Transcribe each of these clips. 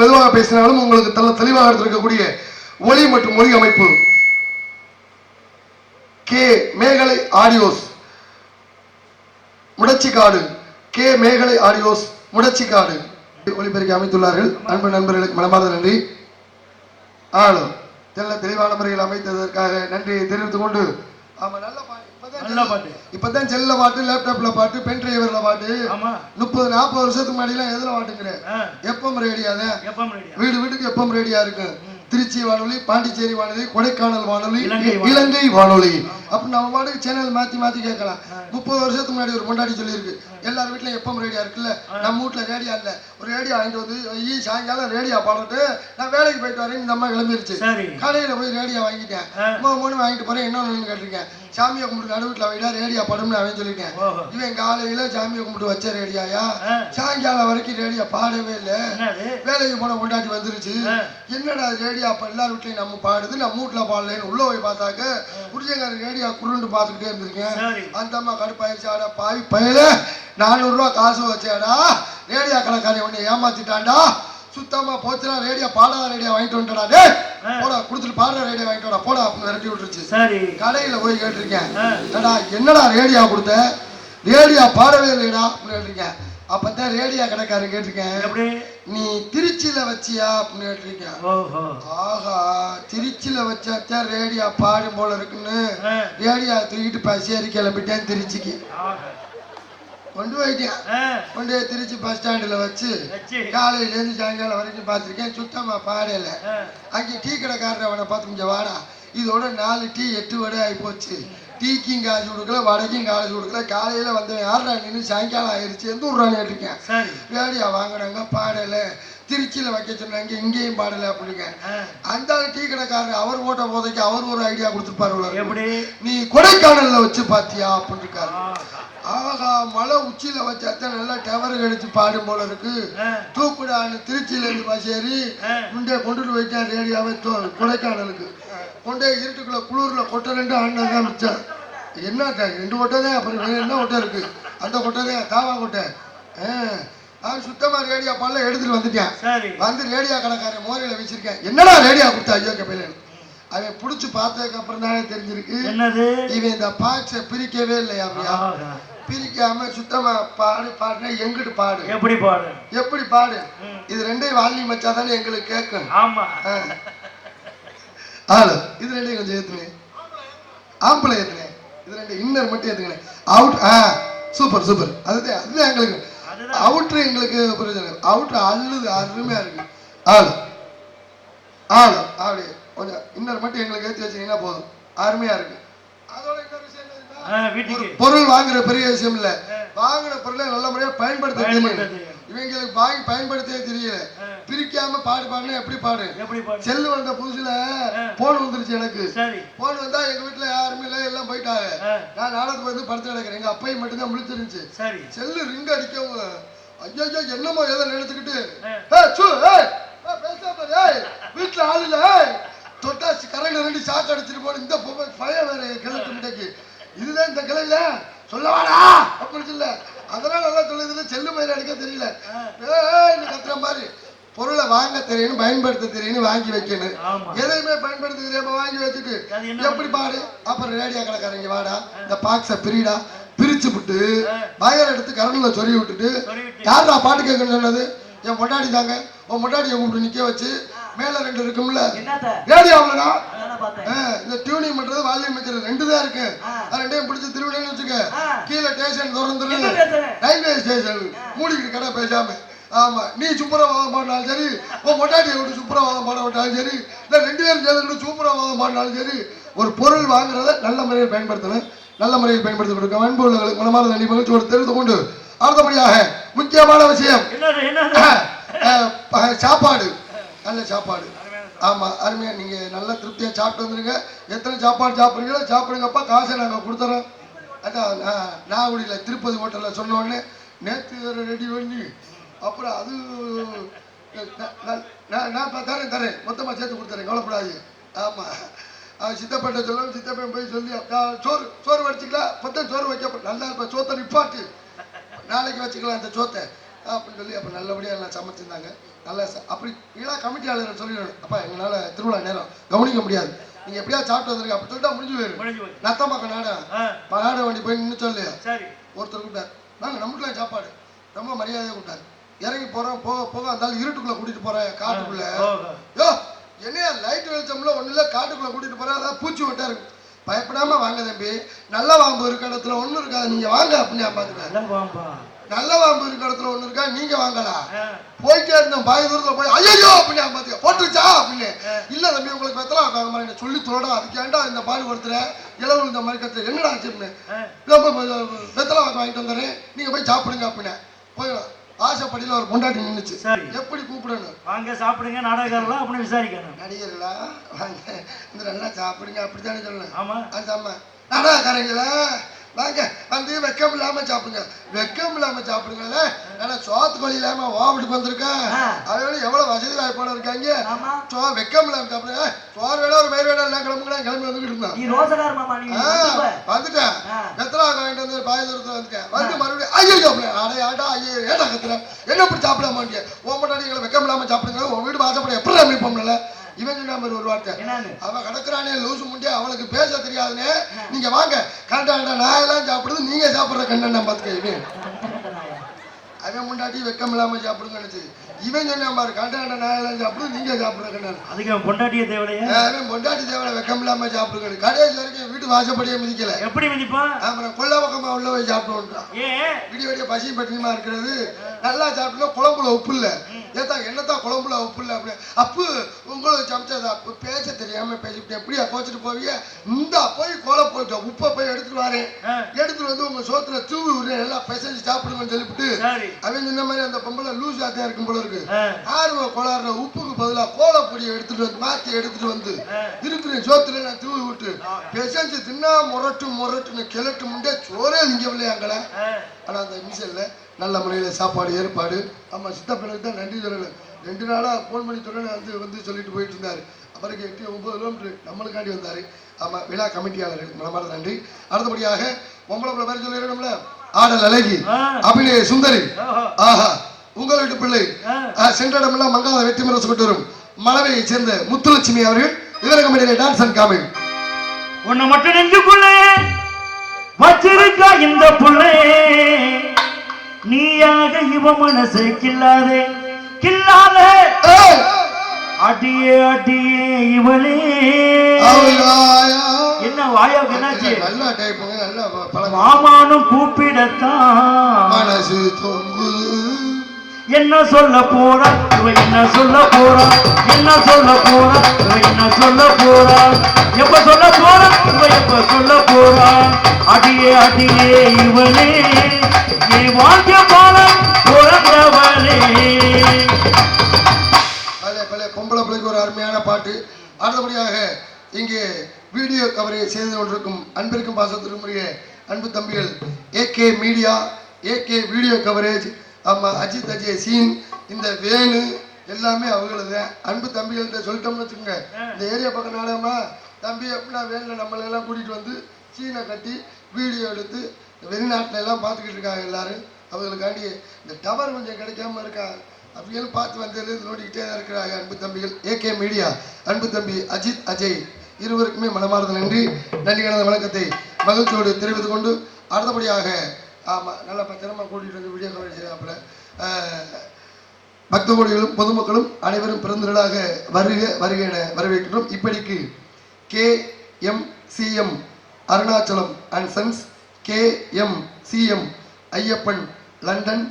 மெதுவாக பேசினாலும் உங்களுக்கு நல்ல தெளிவாக எடுத்திருக்கக்கூடிய ஒளி மற்றும் ஒளி அமைப்பு. K Megalai audios. Mudachikadu. K Megalai audios. Mudachikadu. ஒளிபெருக்கி அமைத்துள்ளார்கள். அன்பு நண்பர்களுக்கு மனமார்ந்த நன்றி. ஆளும் தெல்ல தெளிவான முறையில் அமைத்ததற்காக நன்றியை தெரிவித்துக் கொண்டு ஆமா நல்ல நல்ல பாட்டு. இப்பதான் செல்ல பாட்டு லேப்டாப்ல பாட்டு பென் டிரைவர்ல பாட்டு. முப்பது நாற்பது வருஷத்துக்கு முன்னாடி எல்லாம் எதுல பாட்டுங்கிறேன் எப்பம் ரெடியா வீடு வீட்டுக்கு எப்பம் ரேடியா இருக்கு. திருச்சி வானொலி பாண்டிச்சேரி வானொலி கொடைக்கானல் வானொலி இலங்கை வானொலி. இலங்கை வானொலி. அப்ப நம்ம பாட்டுக்கு சேனல் மாத்தி மாத்தி கேட்கலாம். முப்பது வருஷத்துக்கு முன்னாடி ஒரு கொண்டாடி சொல்லியிருக்கு. எல்லார் வீட்லயும் எப்பம் ரேடியா இருக்குல்ல. நம்ம வீட்ல ரேடியா இல்ல. ரேடியோ வாங்கிட்டு வந்து ஈ சாயங்காலம் ரேடியா பாடிட்டு நான் வேலைக்கு போயிட்டு வரேன் இந்த அம்மா கிளம்பிருச்சு. சரி. கடையில போய் ரேடியோ வாங்கிட்டேன். மூணு மூணு வாங்கிட்டு போறேன் இன்னொன்னு கேட்டிருக்கேன். சாமியை கும்பிட்டு நடு வீட்டுல வைடா ரேடியா படும்னு அவன் சொல்லிட்டேன். இவன் காலையில சாமியை கும்பிட்டு வச்ச ரேடியாயா? சாயங்காலம் வரைக்கும் ரேடியோ பாடவே இல்லை. வேலைக்கு போன கொண்டாட்டி வந்துருச்சு. என்னடா ரேடியோ அப்ப எல்லார் வீட்லயும் நம்ம பாடுது நம்ம வீட்டுல பாடலன்னு உள்ள போய் பார்த்தாக்க புரிஞ்சங்கார ரேடியோ குருண்டு பார்த்துக்கிட்டே இருந்திருக்கேன். அந்த அம்மா கடுப்பாயிருச்சு. ஆடா பாவி பயல நானூறு ரூபா காசு வச்சேடா. ரேடியோ கடைக்காரன் உன்னை ஏமாத்திட்டான்டா. சுத்தமா போச்சுனா ரேடியோ பாடாத ரேடியோ வாங்கிட்டு வந்துட்டா டேய். ஆ. போடா கொடுத்துட்டு பாடுற ரேடியோ வாங்கிட்டு வாடா போடா அப்படின்னு விரட்டி விட்டுருச்சு. சரி. கடையில போய் கேட்டிருக்கேன். ஏடா என்னடா ரேடியோ கொடுத்த? ரேடியோ பாடவே இல்லைடா அப்படின்னு கேட்டிருக்கேன். அப்பதான் ரேடியோ கடைக்காரன் கேட்டிருக்கேன். நீ திருச்சியில வச்சியா அப்படின்னு கேட்டிருக்கேன். ஆஹா திருச்சியில வச்சாத்தான் ரேடியோ பாடும் போல இருக்குன்னு. ரேடியோ தூக்கிட்டு பசேரி கிளம்பிட்டேன் திருச்சிக்கு. கொண்டு போயிட்டேன் கொண்டு போய் திருச்சி பஸ் ஸ்டாண்டுல வச்சு வச்சு. காலையில இருந்து சாயங்காலம் வரைக்கும் பார்த்திருக்கேன். சுத்தமா பாடல ஆ, அங்கே டீ கடைக்காரர் அவனை பார்த்து இங்க வாடா. இதோட நாலு டீ எட்டு வடை ஆகி போச்சு டீக்கும் காசு கொடுக்கல வடைக்கும் காசு கொடுக்கல. காலையில வந்தவன் யாரா நின்று சாயங்காலம் ஆயிருச்சு. எந்த ஊர்றான்னு கேட்டிருக்கேன்? ரேடியோ வாங்கினாங்க பாடல திருச்சியில வைக்க சொன்னாங்க இங்கேயும் பாடல அப்படிங்க. அந்த டீ கடைக்காரர் அவர் ஓட்ட போதைக்கு அவர் ஒரு ஐடியா கொடுத்துருப்பாரு நீ கொடைக்கானல்ல வச்சு பாத்தியா அப்படின்னு இருக்காரு. ஆகா மலை உச்சியில வச்சாத்தான் நல்லா டவர் கடிச்சு பாடும் போல இருக்கு. தூக்குடான்னு திருச்சியில இருந்து ஆ, முண்டே கொண்டுட்டு போயிட்டேன் ரேடியோவை கொடைக்கானலுக்கு. கொண்டே இருட்டுக்குள்ள குளிர்ல கொட்டை ரெண்டு ஆண்டது தான் மிச்சம். என்ன ரெண்டு கொட்டை தான் அப்புறம் என்ன கொட்டை இருக்கு? அந்த கொட்டை தான் தாவா கொட்டை. அவன் சுத்தமா ரேடியோ பால்ல எடுத்துட்டு வந்துட்டேன். வந்து ரேடியோ கடைக்காரன் மோரையில வச்சிருக்கேன் என்னடா ரேடியோ கொடுத்தா ஐயோ கப்பையில அவன் புடிச்சு பார்த்ததுக்கு அப்புறம் தானே தெரிஞ்சிருக்கு இவன் இந்த பாக்ஸை பிரிக்கவே இல்லையாமியா ஆஹா. பிரிக்காம சுத்தமா பாடு பாடுனா எங்கிட்டு பாடு? எப்படி பாடு? எப்படி பாடு? இது ரெண்டையும் வால்யூம் வச்சாதானே எங்களுக்கு கேட்கும் ஆமா. ஆளு இது ரெண்டையும் கொஞ்சம் ஏத்துங்க. ஆம்பளை ஏத்துங்க. இது ரெண்டு இன்னர் மட்டும் ஏத்துங்க. அவுட் ஆ சூப்பர் சூப்பர் அதுதான் அதுதான் எங்களுக்கு. அவுட்ரு எங்களுக்கு புரியுது. அவுட்ரு அள்ளுது அருமையா இருக்கு. ஆளு ஆளு அப்படி கொஞ்சம் இன்னர் மட்டும் எங்களுக்கு ஏற்றி வச்சீங்கன்னா போதும். அருமையா இருக்கு அதோட இன்னொரு விஷயம் என்ன தெரியுமா? ஆ, வீட்டுக்கு பொருள் வாங்குற பெரிய விஷயம் இல்ல. வாங்குற பொருளை நல்ல முறையா பயன்படுத்த தெரியும். இவங்களுக்கு வாங்கி பயன்படுத்தவே தெரியல. பிரிக்காம பாடு பாடுனா எப்படி பாடு? செல்லு வந்த புதுசுல. போன் வந்துருச்சு எனக்கு. போன் வந்தா எங்க வீட்டுல யாருமே இல்ல எல்லாம் போயிட்டாங்க. நான் நாடகத்துக்கு வந்து படுத்து கிடக்குறேன். எங்க அப்பையும் மட்டும்தான் முழிச்சிருந்துச்சு. சரி. செல்லு ரிங் அடிக்கவும் ஐயோ என்னமோ ஏதோ நினைச்சுக்கிட்டு. வீட்டுல ஆள் இல்ல ஏய், தொட்டா கரண்ட் ரெண்டு சாக்கு அடிச்சிட்டு போன இந்த பையன் வேற கிழக்கு முட்டைக்கு இதுதான் இந்த கிளையில சொல்லவாடா. அப்படின்னு சொல்ல. அதெல்லாம் நல்லா சொல்லுதுல செல்லு மயில அடிக்க தெரியல. கத்துற மாதிரி. பொருளை வாங்க தெரியணும் பயன்படுத்த தெரியணும் வாங்கி வைக்கணும் எதையுமே பயன்படுத்த தெரியாம வாங்கி வச்சுட்டு. எப்படி பாடு அப்புறம் ரேடியோ கடைக்காரங்க வாடா. இந்த பாக்ஸ பிரிடா. பிரிச்சு விட்டு ஆ. வயர் எடுத்து கரண்ட்ல சொருகி விட்டுட்டு யாரா பாட்டு கேட்கணும்னு சொன்னது? என் பொண்டாடி தாங்க. உன் பொண்டாடியை கூப்பிட்டு நிக்க வச்சு மேல ரெண்டு இருக்கும்ல. பார்த்தேன் இந்த டியூனிங் பண்றது வால்யூம் வைக்கிறது ரெண்டு தான் இருக்கு ரெண்டையும் பிடிச்சி திருவிழான்னு வச்சுக்க. கீழே ஸ்டேஷன் திறந்துரு ரயில்வே ஸ்டேஷன் மூடிக்கிட்டு கடை பேசாம. ஆமா நீ சுப்பரவாதம் பாடினாலும் சரி உன் பொண்டாட்டியை விட்டு சுப்பரவாதம் பாட விட்டாலும் சரி இல்ல ரெண்டு பேரும் சேர்ந்து சூப்பரவாதம் பாடினாலும் சரி ஒரு பொருள் வாங்குறத நல்ல முறையில் பயன்படுத்தணும். நல்ல முறையில் பயன்படுத்தி கொடுக்க அன்பு உள்ளவர்களுக்கு மனமான நன்றி மகிழ்ச்சியோடு தெரிந்து கொண்டு அடுத்தபடியாக முக்கியமான விஷயம். சாப்பாடு. நல்ல சாப்பாடு. ஆமாம் ஆமா அருமையா நீங்க நல்ல திருப்தியா சாப்பிட்டு வந்துருங்க. எத்தனை சாப்பாடு சாப்பிடுறீங்களோ சாப்பிடுங்கப்பா காசை நாங்கள் கொடுத்துறோம். அதான் நான் நாகுடியில திருப்பதி ஹோட்டலில் சொன்னோடனே நேற்று ரெடி பண்ணி அப்புறம் அது நான் நான் தரேன் தரேன். மொத்தமாக சேர்த்து கொடுத்துறேன் கவலைப்படாது ஆமாம் சித்தப்பேட்டை சொல்லணும் சித்தப்பேன் போய் சொல்லி சோறு சோறு வச்சுக்கலாம் பத்தம் சோறு வைக்க நல்லா இருப்பேன் சோத்தை நிப்பாட்டு. நாளைக்கு வச்சுக்கலாம் அந்த சோத்தை. அப்படின்னு சொல்லி அப்போ நல்லபடியாக எல்லாம் சமைச்சிருந்தாங்க நல்ல அப்படி விழா கமிட்டியாளர் சொல்லிடணும். அப்பா எங்களால் திருவிழா நேரம் கவனிக்க முடியாது. நீங்க எப்படியா சாப்பிட்டு வந்திருக்க அப்படி சொல்லிட்டா முடிஞ்சு முடிஞ்சு போச்சு நத்தம்பாக்க நாடகம் வண்டி போய் நின்று சொல்லு. சரி. ஒருத்தர் கூப்பிட்டார். நாங்க நம்மளுக்குலாம் சாப்பாடு. ரொம்ப மரியாதையாக கூப்பிட்டாரு. இறங்கி போறோம். போக போக இருந்தாலும் இருட்டுக்குள்ள கூட்டிட்டு போறேன். காட்டுக்குள்ள. யோ என்னையா லைட் வெளிச்சம்ல ஒண்ணு இல்ல. காட்டுக்குள்ள கூட்டிட்டு போறேன். அதான் பூச்சி விட்டாரு பயப்படாம வாங்க தம்பி. நல்ல வாம்பு இருக்க இடத்துல ஒண்ணு இருக்காது. நீங்க வாங்க அப்படின்னு பாத்துக்க நல்ல வாம்பு இருக்க இடத்துல ஒண்ணு இருக்கா நீங்க வாங்கலாம் போயிட்டே இருந்தோம் பாதி தூரத்துல போய் ஐயோ அப்படின்னு பாத்துக்க போட்டுருச்சா அப்படின்னு. இல்ல தம்பி உங்களுக்கு வெத்தலாம் மாதிரி சொல்லி தோட அதுக்கு ஏன்டா இந்த பாடு ஒருத்தர இளவு இந்த மாதிரி கத்து என்னடா ஆச்சு அப்படின்னு. ஆ, வெத்தலை வாங்க வாங்கிட்டு வந்துடுறேன். நீங்க போய் சாப்பிடுங்க அப்படின்னு. போயிடலாம். ஆசைப்படியில் ஒரு பொண்டாட்டி நின்னுச்சு. சரி. எப்படி கூப்பிடணும்? வாங்க சாப்பிடுங்க நாடகக்காரலாம் அப்படின்னு விசாரிக்கணும். நடிகர்களா? வாங்க. இந்த நல்லா சாப்பிடுங்க அப்படித்தானே சொல்லணும். ஆமா. அது ஆமா நாடாக்காரங்களா வாங்க வந்து வெக்கம் இல்லாம சாப்பிடுங்க. வெக்கம் இல்லாம சாப்பிடுங்கல்ல? நல்லா சோத்து கோழி இல்லாம ஓவட்டுக்கு வந்திருக்கேன். அதோட எவ்வளவு வசதி வாய்ப்போட இருக்காங்க சோ வெக்கம் இல்லாம சாப்பிடுங்க. சோறு வேணா ஒரு மயிர் வேணா எல்லாம் கிளம்புங்க கிளம்பி வந்துகிட்டு இருந்தான். வந்துட்டேன். வெத்தலா வாங்கிட்டு வந்து பாய தூரத்துல வந்துட்டேன். வந்து மறுபடியும் ஐயோ அடே ஆடா ஐயோ ஏடா கத்துற? என்ன இப்படி சாப்பிட உன் முன்னாடி எங்களை வெக்கம் இல்லாம சாப்பிடுங்க. உன் வீடு வாசப்பட எப்படி அமைப்போம்ல இவன் சொன்ன ஒரு வார்த்தை. அவன் கிடக்குறானே லூசு முண்டியா அவனுக்கு பேச தெரியாதுனே. நீங்க வாங்க. கரெக்டா நான் எல்லாம் சாப்பிடுறது நீங்க சாப்பிடுற கண்ணன் பார்த்துக்க இவன். அவன் முண்டாட்டி வெக்கம் இல்லாம சாப்பிடுங்க நினைச்சு இவன் சொன்ன மாதிரி கரெக்டா நான் எல்லாம் சாப்பிடுறது நீங்க சாப்பிடுற கண்ணன். அதுக்கு அவன் பொண்டாட்டிய தேவையா? அவன் பொண்டாட்டி தேவையில்ல வெக்கம் இல்லாம சாப்பிடுங்க கடைசி வரைக்கும் வீட்டு வாசப்படியே மிதிக்கல. எப்படி மிதிப்பான்? அப்புறம் கொல்ல பக்கமா உள்ள போய் சாப்பிடுவோன்றான். ஏன்? விடிய விடிய பசி பட்டினிமா இருக்கிறது? நல்லா சாப்பிட்டோம் குழம்புல உப்பு இல்ல. ஏத்தா என்னத்தான் குழம்புல உப்பு இல்ல அப்படி அப்பு உங்களுக்கு சமைச்சது அப்பு பேச தெரியாம பேசிவிட்டு எப்படியா கோச்சிட்டு போவீங்க? இந்த போய் கோல போயிட்டோம் உப்பை போய் எடுத்துட்டு வரேன். எடுத்துட்டு வந்து உங்க சோத்துல தூவி விடுறேன். நல்லா பிசைஞ்சு சாப்பிடுங்கன்னு சொல்லிவிட்டு அவன் சொன்ன மாதிரி அந்த பொம்பளை லூஸ் ஆத்தியா இருக்கும் போல இருக்கு. ஆர்வ கோளாறுல உப்புக்கு பதிலா கோலப்பொடியை எடுத்துட்டு வந்து மாத்தி எடுத்துட்டு வந்து. இருக்கிற சோத்துல நான் தூவி விட்டு பிசைஞ்சு தின்னா முரட்டு முரட்டுன்னு கிழட்டு முண்டே சோறே நிங்கவில்லையாங்களே ஆ, ஆனா அந்த மிஷன்ல நல்ல முறையில் சாப்பாடு ஏற்பாடு. ஆமா சித்தப்பனுக்கு தான் நன்றி சொல்லணும். ரெண்டு நாளா ஃபோன் பண்ணி சொன்னேன் வந்து வந்து சொல்லிட்டு போயிட்டு இருந்தாரு. அவருக்கு எட்டு ஒன்பது கிலோமீட்டர் நம்மளுக்காண்டி வந்தாரு. ஆமா விழா கமிட்டியாளர்கள் மனமார்ந்த நன்றி. அடுத்தபடியாக பொம்பளை பேர் சொல்லிடணும்ல ஆடல் அழகி. அபிநய சுந்தரி. ஆஹா. உங்கள் வீட்டு பிள்ளை. சென்ற இடமெல்லாம் மங்காத வெற்றி முரசு கொண்டு வரும் மலவையைச் சேர்ந்த முத்துலட்சுமி அவர்கள் இவர கம்பெனியில டான்ஸ் அண்ட் காமெடி உன்னை மட்டும் நெஞ்சுக்குள்ளே வச்சிருக்கா இந்த புள்ளே. நீயாக இவ மனசை கில்லாதே கில்லாதே அடியே அடியே இவளே. என்ன வாயோக்கு என்னாச்சு? மாமானும் கூப்பிடத்தான். மனசு என்ன சொல்ல போறா? இவ என்ன சொல்ல போறா? என்ன சொல்ல போறா? இவ என்ன சொல்ல போறா? எப்ப சொல்ல போறா? இவ எப்ப சொல்ல போறா? அடியே அடியே இவளே நீ வாழ்க்கை போல பொம்பளை பிள்ளைக்கு ஒரு அருமையான பாட்டு. அடுத்தபடியாக இங்கே வீடியோ கவரேஜ் செய்து கொண்டிருக்கும் அன்பிற்கும் பாசத்திற்குரிய அன்பு தம்பிகள் AK media AK video coverage ஆமாம் அஜித் அஜய் சீன் இந்த வேணு எல்லாமே அவங்களது அன்பு தம்பிகள்கிட்ட சொல்லிட்டோம்னு வச்சுக்கோங்க. இந்த ஏரியா பக்கம் நாடகமா? தம்பி எப்படின்னா நம்மளை நம்மளெல்லாம் கூட்டிகிட்டு வந்து சீனை கட்டி வீடியோ எடுத்து வெளிநாட்டில எல்லாம் பார்த்துக்கிட்டு இருக்காங்க எல்லாரும். அவங்களுக்காண்டி இந்த டவர் கொஞ்சம் கிடைக்காம இருக்கா? அப்படின்னு பார்த்து வந்தது நோண்டிக்கிட்டே தான் இருக்கிறாங்க அன்பு தம்பிகள். ஏகே மீடியா அன்பு தம்பி அஜித் அஜய் இருவருக்குமே மனமார்ந்த நன்றி. நன்றி கடந்த வணக்கத்தை மகிழ்ச்சியோடு தெரிவித்து கொண்டு அடுத்தபடியாக ஆமாம் நல்லா பத்திரமா கூட்டிகிட்டு வந்து வீடியோ கவரேஜ் செய்யாப்புல பக்த கோடிகளும் பொதுமக்களும் அனைவரும் பிறந்தநாளாக வருக வருக என வரவேற்கிறோம் இப்படிக்கு K M Arunachalam and sons K M CM Ayyappan London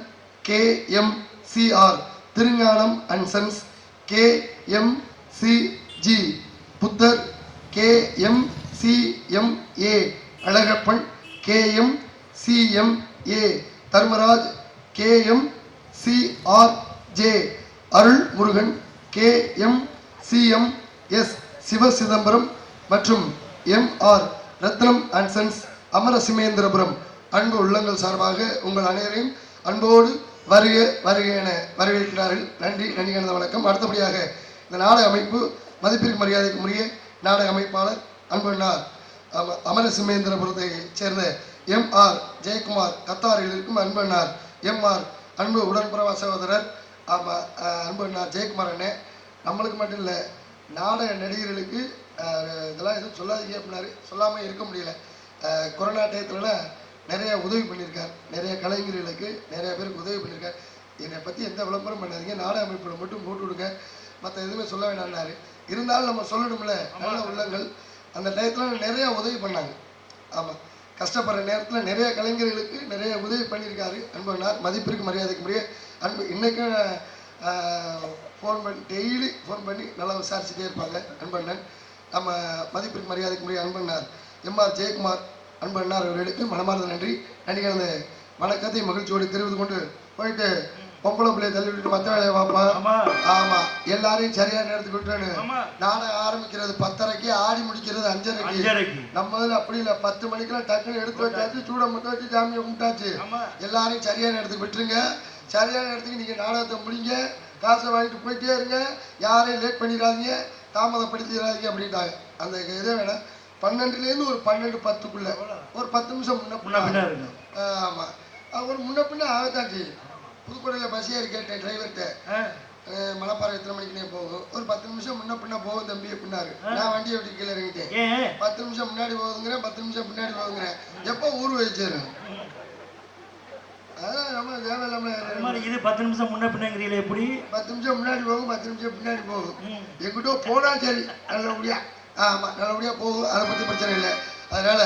K M Thirugnanam and sons K M CG Buddhar K M A Alagappan K M A Dharmaraj K M CR J Arul Murugan K M S Siva Chidambaram மற்றும் M R Rathnam and sons Amarasimendrapuram அன்பு உள்ளங்கள் சார்பாக உங்கள் அனைவரையும் அன்போடு வருக வருக என வரவேற்கிறார்கள். நன்றி நன்றி கலந்த வணக்கம். அடுத்தபடியாக இந்த நாடக அமைப்பு மதிப்பிற்கு மரியாதைக்கு உரிய நாடக அமைப்பாளர் அன்பண்ணார் அம அமரசிமேந்திரபுரத்தை சேர்ந்த எம் ஆர் ஜெயக்குமார் கத்தாரில் இருக்கும் அன்பண்ணார் எம் ஆர் அன்பு உடன்பிறவா சகோதரர் ஆமாம் அன்பு ஜெயக்குமார் அண்ணே. நம்மளுக்கு மட்டும் இல்லை நாடக நடிகர்களுக்கு இதெல்லாம் எதுவும் சொல்லாதீங்க அப்படின்னாரு. சொல்லாமல் இருக்க முடியல. கொரோனா டயத்துலலாம் நிறைய உதவி பண்ணியிருக்கார். நிறைய கலைஞர்களுக்கு நிறைய பேருக்கு உதவி பண்ணியிருக்கார். என்னை பற்றி எந்த விளம்பரம் பண்ணாதீங்க. நாடக அமைப்பில் மட்டும் போட்டு விடுங்க. மற்ற எதுவுமே சொல்ல வேண்டாம்னாரு. இருந்தாலும் நம்ம சொல்லணும்ல. நல்ல உள்ளங்கள். அந்த டயத்தில் நிறைய உதவி பண்ணாங்க. ஆமாம் கஷ்டப்படுற நேரத்தில் நிறைய கலைஞர்களுக்கு நிறைய உதவி பண்ணியிருக்காரு. அன்பனார் மதிப்பிற்கு மரியாதைக்கு முறையே அன்பு. இன்றைக்கும் ஃபோன் பண்ணி டெய்லி ஃபோன் பண்ணி நல்லா விசாரிச்சுட்டே இருப்பாங்க. அன்பண்ணன் நம்ம மதிப்பிற்கு மரியாதைக்கு முறையே அன்பண்ணார் எம்ஆர் ஜெயக்குமார் அன்பண்ணார் அவர்களுக்கு மனமார்ந்த நன்றி. நன்றி கலந்த வணக்கத்தை மகிழ்ச்சியோடு தெரிவித்து கொண்டு போயிட்டு பொம்பளை பிள்ளைய தள்ளி விட்டுட்டு மற்ற வேலையை பார்ப்பான் ஆமா. எல்லாரையும் சரியான நேரத்துக்கு விட்டுறானு ஆமா. நாடகம் ஆரம்பிக்கிறது பத்தரைக்கு ஆடி முடிக்கிறது அஞ்சரைக்கு. நம்ம இதுல அப்படி இல்ல. பத்து மணிக்கெல்லாம் டக்குன்னு எடுத்து வச்சாச்சு சூட முட்டை வச்சு ஜாமியை கும்பிட்டாச்சு. எல்லாரையும் சரியான இடத்துக்கு விட்டுருங்க. சரியான இடத்துக்கு நீங்க நாடகத்தை முடிங்க. காசை வாங்கிட்டு போயிட்டே இருங்க. யாரையும் லேட் பண்ணிடாதீங்க. தாமதப்படுத்திடாதீங்க அப்படின்ட்டாங்க அந்த இதை வேணா பன்னெண்டுலேருந்து ஒரு பன்னெண்டு பத்துக்குள்ள ஒரு பத்து நிமிஷம் முன்ன பின்ன பின்ன இருக்கும் ஆமா. அது ஒரு முன்ன பின்ன ஆகத்தான் செய்யும் புதுக்கோட்டையில் பஸ் ஏறி கேட்டேன் டிரைவர்கிட்ட மலைப்பாறை எத்தனை மணிக்குனே போகும்? ஒரு பத்து நிமிஷம் முன்ன பின்ன போகும் தம்பி அப்படின்னாரு நான் வண்டியை விட்டு கீழே இறங்கிட்டேன். பத்து நிமிஷம் முன்னாடி போகுங்கிறேன் பத்து நிமிஷம் பின்னாடி போகுங்கிறேன் எப்போ ஊர் வச்சிரு அதான் நம்ம அது தேவையில்லாம மாதிரி இது பத்து நிமிஷம் முன்ன பின்னங்கிறீங்களே எப்படி? பத்து நிமிஷம் முன்னாடி போகும் பத்து நிமிஷம் பின்னாடி போகும். எங்கிட்ட போனா சரி நல்லபடியா. ஆமா நல்லபடியா போகும் அதை பத்தி பிரச்சனை இல்லை. அதனால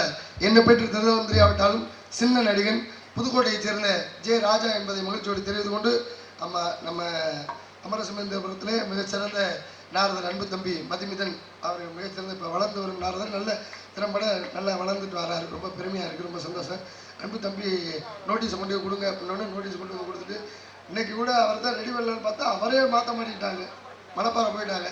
என்ன பெற்று திருதவந்திரி ஆவிட்டாலும் சின்ன நடிகன் புதுக்கோட்டையைச் சேர்ந்த ஜே ராஜா என்பதை மகிழ்ச்சியோடு தெரிவித்து கொண்டு நம்ம நம்ம அமரசமேந்திரபுரத்திலே மிகச்சிறந்த நாரதர் அன்பு தம்பி மதிமிதன் அவர் மிகச்சிறந்த இப்போ வளர்ந்து வரும் நாரதர் நல்ல திறம்பட நல்லா வளர்ந்துட்டு வராரு ரொம்ப பெருமையாக இருக்குது ரொம்ப சந்தோஷம். அன்பு தம்பி நோட்டீஸ் கொண்டு போய் கொடுங்க அப்படின்னோடனே நோட்டீஸ் கொண்டு வந்து கொடுத்துட்டு இன்னைக்கு கூட அவர் தான் ரெடி பண்ணலான்னு பார்த்தா அவரே மாற்ற மாட்டிக்கிட்டாங்க மணப்பாறை போயிட்டாங்க.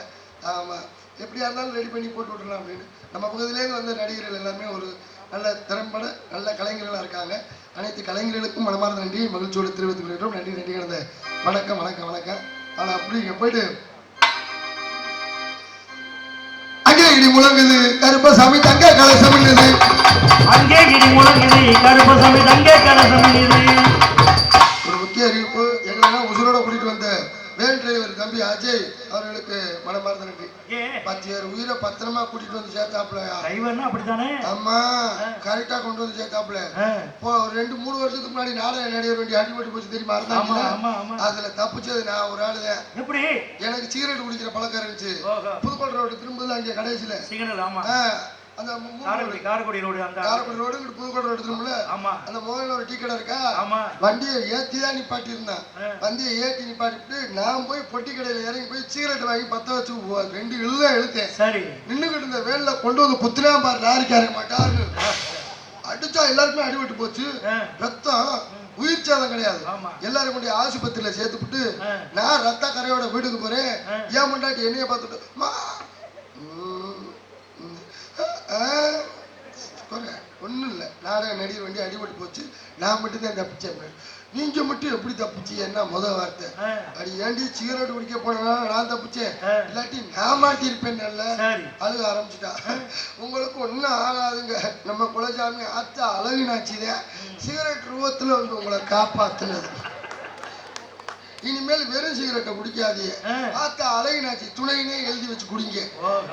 ஆமாம் எப்படியா இருந்தாலும் ரெடி பண்ணி போட்டு விட்டுலாம் அப்படின்னு. நம்ம பகுதியிலேருந்து வந்த நடிகர்கள் எல்லாமே ஒரு நல்ல திறம்பட நல்ல கலைஞர்களாக இருக்காங்க. அனைத்து கலைஞர்களுக்கும் மனமார்ந்த நன்றி மகிழ்ச்சியோடு தெரிவித்துக் கொள்கிறோம் நன்றி நன்றி கிடந்த வணக்கம் வணக்கம் வணக்கம். ஆனால் அப்படி இங்கே போயிட்டு முழங்குது கருப்பசாமி தங்க கலசம் இல்லது அங்கே இடி முழங்குது கருப்பசாமி தங்கே கலசம் இது ஒரு முக்கிய அறிவிப்பு. எங்களெல்லாம் உசுரோட கூட்டிட்டு வந்த வேன் டிரைவர் தம்பி அஜய் அவர்களுக்கு மனமார்ந்த நன்றி. பத்து பேர் உயிரை பத்திரமா கூட்டிட்டு வந்து சேர்த்தாப்புலயா டிரைவர்னா அப்படித்தானே? ஆமா கரெக்டா கொண்டு வந்து இப்போ ஒரு ரெண்டு மூணு வருஷத்துக்கு முன்னாடி நாடக நடிகர் வேண்டி அடிபட்டு போச்சு தெரியுமா இருந்தாங்க ஆமா ஆமா அதுல தப்பிச்சது நான் ஒரு ஆளு எப்படி? எனக்கு சிகரெட் குடிக்கிற பழக்கம் இருந்துச்சு. புதுக்கோட்டை ரோடு திரும்புது அங்கே கடைசியில. சிக்னல் ஆமா. அந்த மு- மூணு காரைக்குடி காரைக்குடி ரோடு அந்த காரைக்குடி ரோடு இங்கிட்டு புதுக்கோட்டை ரோடு திரும்பல ஆமா. அந்த முதல்ல ஒரு டீ கடை இருக்கா? ஆமா. வண்டியை ஏத்தி தான் நிப்பாட்டி இருந்தான். வண்டியை ஏத்தி நிப்பாட்டிட்டு நான் போய் பொட்டி கடையில இறங்கி போய் சிகரெட் வாங்கி பத்த வச்சு ரெண்டு இழுத இழுத்தேன். சரி. நின்னுகிட்டு இருந்த வேன்ல கொண்டு வந்து குத்துனா பாரு மாட்டாருன்னு. அடிச்சா எல்லாருக்குமே அடிபட்டு போச்சு. ரத்தம் உயிர் சேதம் கிடையாது. ஆமா. எல்லாரும் கொண்டு ஆஸ்பத்திரியில சேர்த்துப்புட்டு நான் ரத்த கரையோட வீட்டுக்கு போறேன். ஏன் முன்னாடி என்னைய பார்த்துட்டு "மா, ம், ம், ஆ, குறை ஒன்றும் இல்லை நாடக நடிகர் வண்டி அடிபட்டு போச்சு. நான் மட்டும் தான் தப்பிச்சேன் நீங்க மட்டும் எப்படி தப்பிச்சு என்ன முத வார்த்தை? அடி ஏண்டி சிகரெட் குடிக்க போனா நான் தப்பிச்சேன். இல்லாட்டி நான் மாட்டியிருப்பேன் நல்ல அழுக ஆரம்பிச்சிட்டா. உங்களுக்கு ஒன்றும் ஆகாதுங்க. நம்ம குலசாமி ஆத்தா அழகுனாச்சிதான் சிகரெட் ரூபத்தில் வந்து உங்களை காப்பாத்துனது. இனிமேல் வெறும் சிகரெட்டை குடிக்காதீங்க. ஆத்தா அழகுனாச்சி. துணையினே எழுதி வச்சு குடிங்க.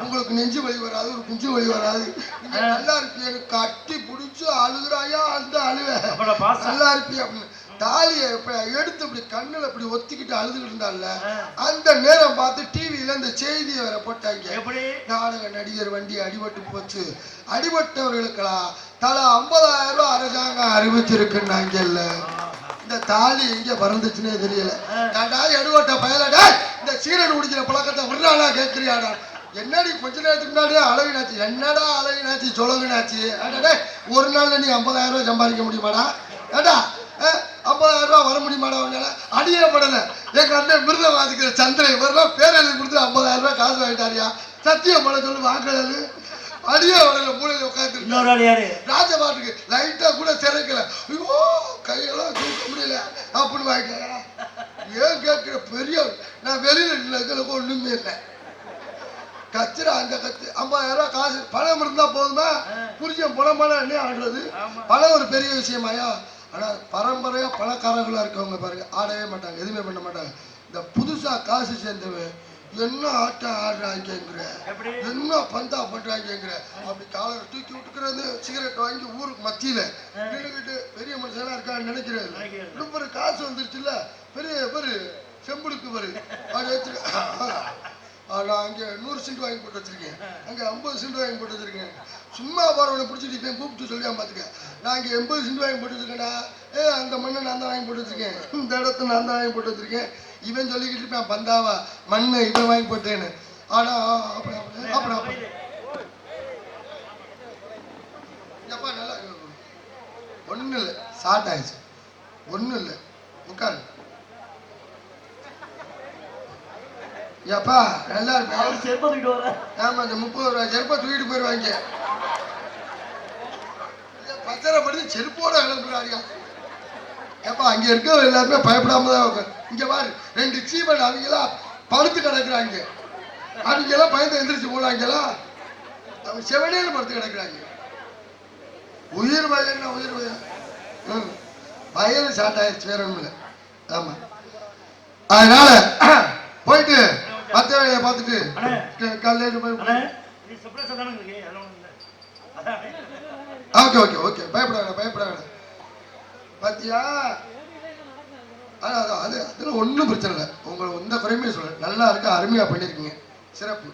உங்களுக்கு நெஞ்சு வலி வராது ஒரு குஞ்சு வலி வராது. நீங்க நல்லா இருப்பீங்க கட்டி பிடிச்சு அழுகுறாயா? அந்த அழுவ. நல்லா இருப்பியா? அப்படின்னு. தாலியை எடுத்து இப்படி கண்ணுல இப்படி ஒத்திக்கிட்டு அழுதுகிட்டு இருந்தால அந்த நேரம் பார்த்து டிவியில இந்த செய்தியை வேற போட்டாங்க. எப்படி? நாடக நடிகர் வண்டி அடிபட்டு போச்சு. அடிபட்டவர்களுக்கெல்லாம் தலா ஐம்பதாயிரம் ரூபாய் அரசாங்கம் அறிவிச்சிருக்குன்னாங்கல்ல. இந்த தாலி எங்க பறந்துச்சுன்னே தெரியல. ஏன்டா எடுவட்ட பயலடா இந்த சீரட் குடிக்கிற பழக்கத்தை ஒரு நாளா கேட்கிறியாடா? என்னடி கொஞ்ச நேரத்துக்கு முன்னாடியே அழகுனாச்சு. என்னடா அழகுனாச்சு சொலகுனாச்சு? அடடே ஒரு நாள்ல நீ ஐம்பதாயிரம் ரூபாய் சம்பாதிக்க முடியுமாடா? ஏடா ஐம்பதாயிரம் ரூபாய் வர முடியுமாடா உன்னால? அடியே படல. எங்க அண்ணன் விருதை வாதிக்கிற சந்திரன் இவரெல்லாம் பேரெழுதி கொடுத்து ஐம்பதாயிரம் ரூபாய் காசு வாங்கிட்டாரியா? சத்தியம் பண்ண சொல்லு வாங்கலு அடியே வரல மூலையில உட்காந்துருந்தா இன்னொரு ஆள் யாரு? ராஜபாட்டுக்கு லைட்டா கூட சிறைக்கல ஐயோ கையெல்லாம் தூக்க முடியல. அப்படின்னு வாங்கிட்டேன் ஏன் கேட்கிற பெரிய நான் வெளியில எங்களுக்கு ஒண்ணுமே இல்லை. கத்துற அந்த கத்து ஐம்பதாயிரம் காசு. பணம் இருந்தா போதுமா? புரிஞ்ச பணமான என்ன ஆடுறது பணம் ஒரு பெரிய விஷயமாயா? ஆனா பரம்பரையா பணக்காரங்களா இருக்கவங்க பாருங்க. ஆடவே மாட்டாங்க எதுவுமே பண்ண மாட்டாங்க. இந்த புதுசா காசு சேர்ந்தவன் என்ன ஆட்டம் ஆடுறாங்கிற? என்ன பந்தா பண்றாங்கிற அப்படி காலரை தூக்கி விட்டுக்கிறது சிகரெட் வாங்கி ஊருக்கு மத்தியில நின்னுக்கிட்டு பெரிய மனுஷனா இருக்கான்னு நினைக்கிறது. இன்னும் ஒரு காசு வந்துருச்சுல்ல? பெரிய பெரு செம்புளுக்கு வரு அப்படி வச்சிருக்கேன் ஆனா அங்க நூறு சென்ட் வாங்கி போட்டு வச்சிருக்கேன். அங்க ஐம்பது சென்ட் வாங்கி போட்டு வச்சிருக்கேன். சும்மா போறவனை பிடிச்சிட்டு இப்ப கூப்பிட்டு சொல்லியா பாத்துக்க. நான் இங்க எண்பது சென்ட் வாங்கி போட்டு வச்சிருக்கேன்டா. ஏ அந்த மண்ணை நான் தான் வாங்கி போட்டு வச்சிருக்கேன். இந்த இடத்த நான் தான் வாங்கி போட்டு வச்சிருக்கேன். இவன் சொல்லிக்கிட்டு இருப்பான் பந்தாவா? மண்ணை இவன் வாங்கி போட்டேன்னு. ஆனா அப்படி அப்படி அப்படி எப்பா நல்லா ஒன்றும் இல்லை ஸ்டார்ட் ஆயிடுச்சு ஒன்றும் இல்லை உட்காரு. ஏப்பா நல்லா அவர் செருப்பை தூக்கிட்டு வர? ஆமா இந்த முப்பது ரூபாய் செருப்பை தூக்கிட்டு போயிடுவாங்க பத்திரப்படுத்தி செருப்போட கிளம்புறாரியா ஏப்பா அங்க இருக்க எல்லாருமே பயப்படாம தான் உட்காரு இங்க பாரு ரெண்டு சீவன் அவங்களாம் படுத்து கிடக்குறாங்க. அவங்கெல்லாம் பயந்து எந்திரிச்சு போனாங்களா? அவங்க செவனேன்னு படுத்து கிடக்குறாங்க. உயிர் பயம்னா உயிர் ம் பயம் ஸ்டார்ட் ஆயிடுச்சு வேற ஒண்ணும் இல்லை. ஆமா. அதனால போயிட்டு மத்த வேலையை பார்த்துட்டு காலையில போய். Okay okay okay. பயப்படாத பயப்படாத. பாத்தியா? அதான் அது அதில் ஒன்றும் பிரச்சனை இல்லை. உங்களுக்கு எந்த குறையுமே சொல்ல நல்லா இருக்கு அருமையாக பண்ணியிருக்கீங்க சிறப்பு.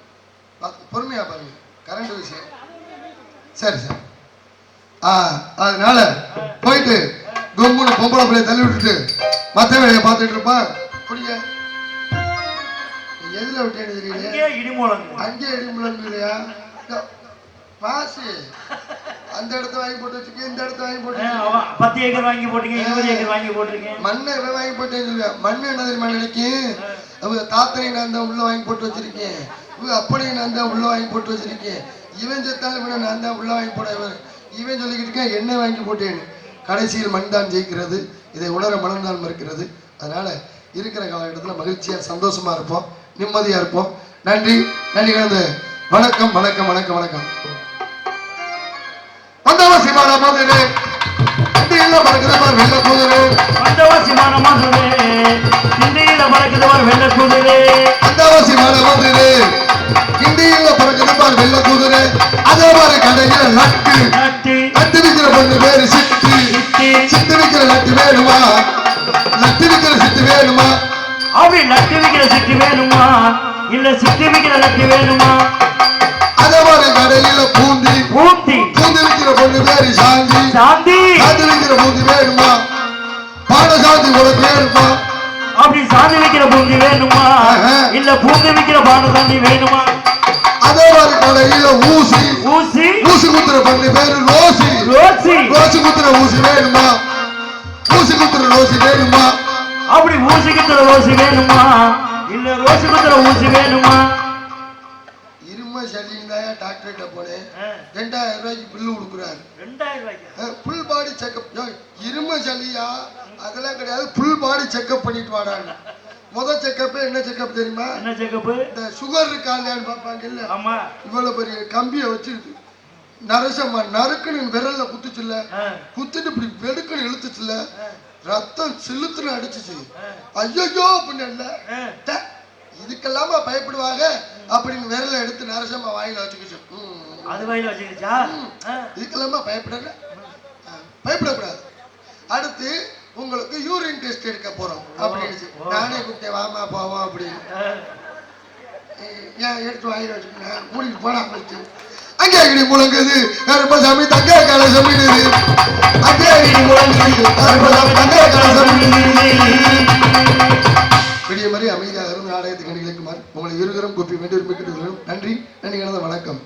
பொறுமையாக பாருங்க. கரண்ட் விஷயம் சரி சரி. ஆ அதனால போயிட்டு கும்முன்னு பொம்பளை பிள்ளைய தள்ளி விட்டுட்டு மற்ற வேலையை பார்த்துட்டு இருப்பான் குடிங்க. எதில் விட்டேன்னு தெரியல அங்கேயே இடிமூலங்க அங்கே இடிமுழங்குறியா? பாசு. அந்த இடத்த வாங்கி போட்டு வச்சுக்க இந்த இடத்த வாங்கி போட்டு பத்து ஏக்கர் வாங்கி போட்டீங்க இருபது ஏக்கர் வாங்கி போட்டிருக்கேன். மண்ணை இவன் வாங்கி போட்டு வச்சிருக்க மண்ணு என்ன தெரியுமா நினைக்கும் அவங்க தாத்தனை நான் தான் உள்ள வாங்கி போட்டு வச்சிருக்கேன். இவங்க அப்பனை நான் தான் உள்ள வாங்கி போட்டு வச்சிருக்கேன். இவன் செத்தாலும் இவனை நான் தான் உள்ள வாங்கி போட இவன். இவன் சொல்லிக்கிட்டு இருக்கேன் என்ன வாங்கி போட்டேன்னு. கடைசியில் மண் தான் ஜெயிக்கிறது இதை உணர மனம் தான் மறுக்கிறது. அதனால இருக்கிற காலகட்டத்தில் மகிழ்ச்சியா சந்தோஷமா இருப்போம் நிம்மதியா இருப்போம். நன்றி நன்றி கலந்து. வணக்கம் வணக்கம் வணக்கம் வணக்கம். வந்தவன் சிவான மாதிரி. இல்ல பறக்குது பார் வெள்ள குதிரை. வந்தவாசி மானமா சொல்லு இந்தியில பறக்குதவர் வெள்ள குதிரை. அந்தாவாசி மலை வந்தது இந்தியில பறக்குது பார் வெள்ள குதிரை. அதே மாதிரி கடையில நட்டு லட்டு. விற்கிற பொண்ணு பேரு சிட்டி சிட்டு விற்கிற லட்டு வேணுமா? லட்டு விற்கிற சிட்டு வேணுமா? அப்படி லட்டு விக்கிற சிட்டி வேணுமா? இல்ல சிட்டி விக்கிற லட்டு வேணுமா? அதே மாதிரி கடையில பூந்தி. பூந்தி. விற்கிற பொண்ணு பேரு சாந்தி. சாந்தி. சாந்தி விற்கிற பூந்தி வேணுமா? பாட சாந்தி உனக்கு வேணுமா? அப்படி சாந்தி விக்கிற பூந்தி வேணுமா. இல்ல பூந்தி விக்கிற பான சாந்தி வேணுமா? அதே மாதிரி கடையில ஊசி. ஊசி. ஊசி குத்துற பொண்ணு பேரு ரோசி. ரோசி. ரோசி குத்துற ஊசி வேணுமா? ஊசி குத்துற ரோசி வேணுமா? அப்படி ஊசி குத்துற ரோசி வேணுமா? இல்ல ரோசி குத்துற ஊசி வேணுமா? டாக்டர்கிட்ட போனேன். ரெண்டாயிரம் ரூபாய்க்கு பில்லு கொடுக்குறாரு ரெண்டாயிரம் ரூபாய்க்கு? ஃபுல் பாடி செக்அப் இரும சளியா? அதெல்லாம் கிடையாது. ஃபுல் பாடி செக்அப் பண்ணிட்டு வாடான்னு. முத செக்கப் என்ன செக்கப் தெரியுமா? என்ன செக்கப்பு இந்த சுகர் இருக்கா இல்லையான்னு பார்ப்பாங்க இல்ல ஆமா. இவ்வளவு பெரிய கம்பியை வச்சுக்கிட்டு நரசம்மா நறுக்குன்னு விரல்ல குத்துச்சுல்ல. குத்திட்டு இப்படி வெடுக்குன்னு இழுத்துச்சுல்ல. ரத்தம் சிலுத்துன்னு அடிச்சுச்சு. ஐயோ அப்படின்னு இதுக்கெல்லாமா பயப்படுவாங்க? அப்படின்னு விரலை எடுத்து நரசம்மா வாயில வச்சுக்கிச்சு. அது வயல வச்சுக்கிச்சா? இதுக்கெல்லாமா பயப்படல? பயப்படக்கூடாது. அடுத்து உங்களுக்கு யூரின் டெஸ்ட் எடுக்க போறோம். அப்படின்னு. நானே கூப்பிட்டேன் வாமா போவோம் அப்படின்னு. ஏன் எடுத்து வாயில வச்சுக்கினேன் மூடிட்டு போனா போச்சு. அங்கே இடி முழங்குது. கருப்பசாமி தங்க கலசமிடுது அங்கே இடி முழங்குது. கருப்பசாமி தங்க கலசமிடுது விடிய மாதிரி அமைதியாக நாடகத்துக்கு அணிகளுக்குமாறு உங்களை இருகரம் கூப்பி வேண்டியிருப்பிக்கிறீர்களும் நன்றி நன்றி கலந்த வணக்கம்.